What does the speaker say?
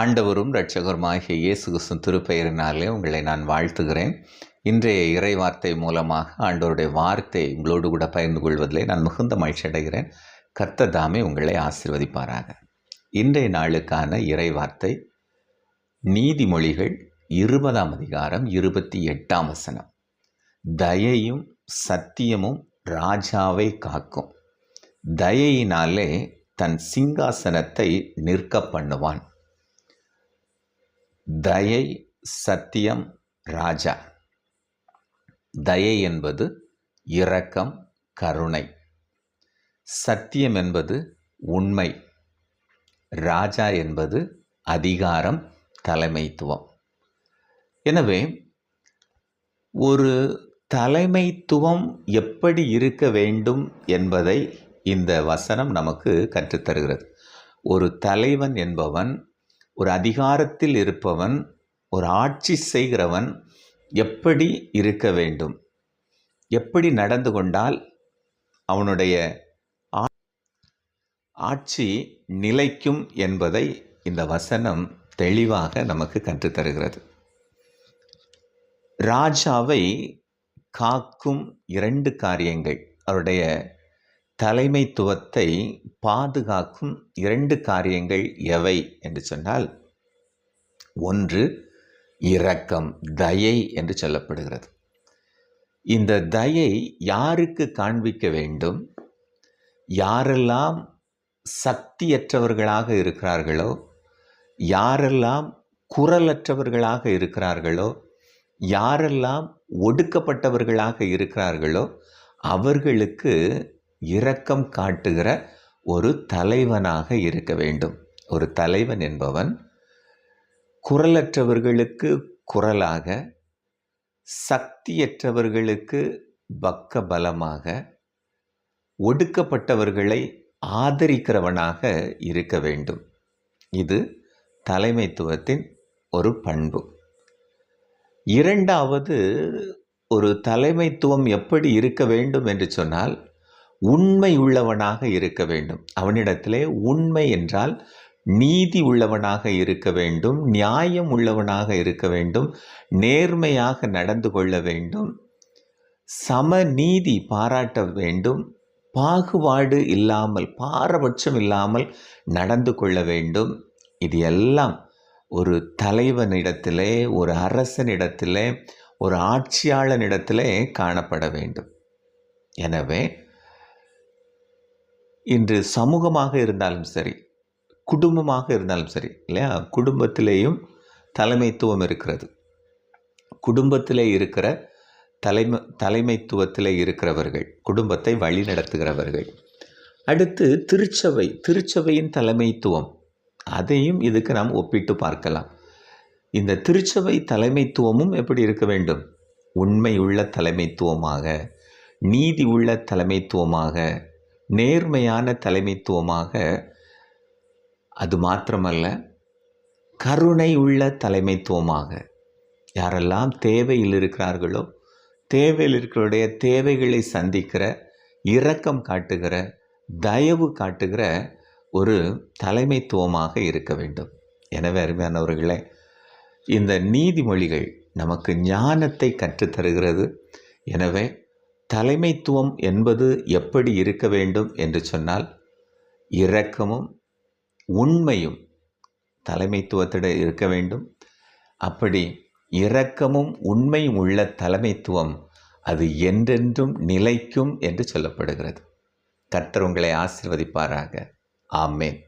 ஆண்டவரும் இரட்சகருமாகிய இயேசு கிறிஸ்து திருப்பெயரினாலே உங்களை நான் வாழ்த்துகிறேன். இன்றைய இறை வார்த்தை மூலமாக ஆண்டவருடைய வார்த்தை உங்களோடு கூட பகிர்ந்து கொள்வதிலே நான் மிகுந்த மகிழ்ச்சி அடைகிறேன். கர்த்ததாமே உங்களை ஆசிர்வதிப்பாராக. இன்றைய நாளுக்கான இறை வார்த்தை நீதிமொழிகள் இருபதாம் அதிகாரம் இருபத்தி எட்டாம் வசனம். தயையும் சத்தியமும் ராஜாவை காக்கும். தயையினாலே தன் சிங்காசனத்தை நிற்க பண்ணுவான். தயை சத்தியம் ராஜா. தயை என்பது இரக்கம் கருணை. சத்தியம் என்பது உண்மை. ராஜா என்பது அதிகாரம் தலைமைத்துவம். எனவே ஒரு தலைமைத்துவம் எப்படி இருக்க வேண்டும் என்பதை இந்த வசனம் நமக்கு கற்றுத்தருகிறது. ஒரு தலைவன் என்பவன் ஒரு அதிகாரத்தில் இருப்பவன் ஒரு ஆட்சி செய்கிறவன் எப்படி இருக்க வேண்டும்? எப்படி நடந்து கொண்டால் அவனுடைய ஆட்சி நிலைக்கும் என்பதை இந்த வசனம் தெளிவாக நமக்கு கற்றுத்தருகிறது. ராஜாவை காக்கும் இரண்டு காரியங்கள் அவருடைய தலைமைத்துவத்தை பாதுகாக்கும் இரண்டு காரியங்கள் எவை என்று சொன்னால் ஒன்று இரக்கம் தயை என்று சொல்லப்படுகிறது. இந்த தயை யாருக்கு காண்பிக்க வேண்டும்? யாரெல்லாம் சக்தியற்றவர்களாக இருக்கிறார்களோ யாரெல்லாம் குரலற்றவர்களாக இருக்கிறார்களோ யாரெல்லாம் ஒடுக்கப்பட்டவர்களாக இருக்கிறார்களோ அவர்களுக்கு இரக்கம் காட்டுகிற ஒரு தலைவனாக இருக்க வேண்டும். ஒரு தலைவன் என்பவன் குரலற்றவர்களுக்கு குரலாக சக்தியற்றவர்களுக்கு பக்க பலமாக ஒடுக்கப்பட்டவர்களை ஆதரிக்கிறவனாக இருக்க வேண்டும். இது தலைமைத்துவத்தின் ஒரு பண்பு. இரண்டாவது ஒரு தலைமைத்துவம் எப்படி இருக்க வேண்டும் என்று சொன்னால் உண்மை உள்ளவனாக இருக்க வேண்டும். அவனிடத்திலே உண்மை என்றால் நீதி உள்ளவனாக இருக்க வேண்டும் நியாயம் உள்ளவனாக இருக்க வேண்டும் நேர்மையாக நடந்து கொள்ள வேண்டும் சம நீதி பாராட்ட வேண்டும் பாகுபாடு இல்லாமல் பாரபட்சம் இல்லாமல் நடந்து கொள்ள வேண்டும். இது எல்லாம் ஒரு தலைவனிடத்திலே ஒரு அரசனிடத்திலே ஒரு ஆட்சியாளனிடத்திலே காணப்பட வேண்டும். எனவே இன்று சமூகமாக இருந்தாலும் சரி குடும்பமாக இருந்தாலும் சரி இல்லையா? குடும்பத்திலேயும் தலைமைத்துவம் இருக்கிறது. குடும்பத்திலே இருக்கிற தலைமை தலைமைத்துவத்தில் இருக்கிறவர்கள் குடும்பத்தை வழிநடத்துகிறவர்கள். அடுத்து திருச்சபை திருச்சபையின் தலைமைத்துவம். அதையும் இதுக்கு நாம் ஒப்பிட்டு பார்க்கலாம். இந்த திருச்சபை தலைமைத்துவமும் எப்படி இருக்க வேண்டும்? உண்மை உள்ள தலைமைத்துவமாக நீதி உள்ள தலைமைத்துவமாக நேர்மையான தலைமைத்துவமாக அது மாத்திரமல்ல கருணை உள்ள தலைமைத்துவமாக. யாரெல்லாம் தேவையில் இருக்கிறார்களோ தேவையில் இருக்கிறவருடைய தேவைகளை சந்திக்கிற இரக்கம் காட்டுகிற தயவு காட்டுகிற ஒரு தலைமைத்துவமாக இருக்க வேண்டும். எனவே அருமையானவர்களே இந்த நீதிமொழிகள் நமக்கு ஞானத்தை கற்றுத்தருகிறது. எனவே தலைமைத்துவம் என்பது எப்படி இருக்க வேண்டும் என்று சொன்னால் இரக்கமும் உண்மையும் தலைமைத்துவத்திட இருக்க வேண்டும். அப்படி இரக்கமும் உண்மையும் உள்ள தலைமைத்துவம் அது என்றென்றும் நிலைக்கும் என்று சொல்லப்படுகிறது. கர்த்தர் உங்களை ஆசிர்வதிப்பாராக. ஆமேன்.